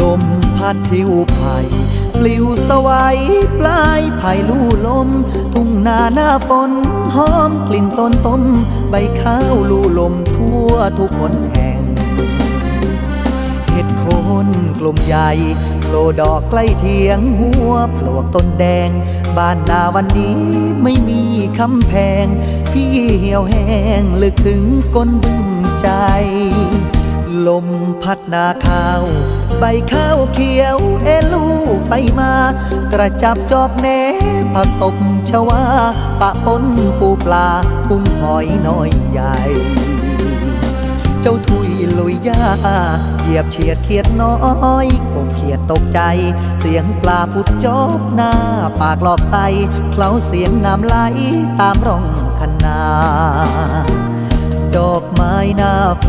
ลมพัดทิวไผ่ปลิวสวัยปลายไผ่ลู่ลม ทุ่งนาหน้าฝนหอมกลิ่นต้นต้ม ใบข้าวลู่ลมทั่วทุกคนแห่งเห็ดโคนกลุ่มใหญ่โลดอกใกล้เทียงหัวปลวกต้นแดง บ้านนาวันนี้ไม่มีคำแพง พี่เหี่ยวแห้งลึกถึงก้นบึ้งใจ ลมพัดนาข้าว ใบข้าวเขียวเอลูไปมา กระจับจอกแหนผักตบชวา ปะปนปูปลากุ้งหอยน้อยใหญ่ เจ้าทุยลุยยาเหยียบเฉียดเขียดน้อยกบเขียดตกใจ เสียงปลาพุดจอบหน้า ปากหลอบใสเคล้าเสียงน้ำไหลตามร่องคันนา ดอกไม้หน้า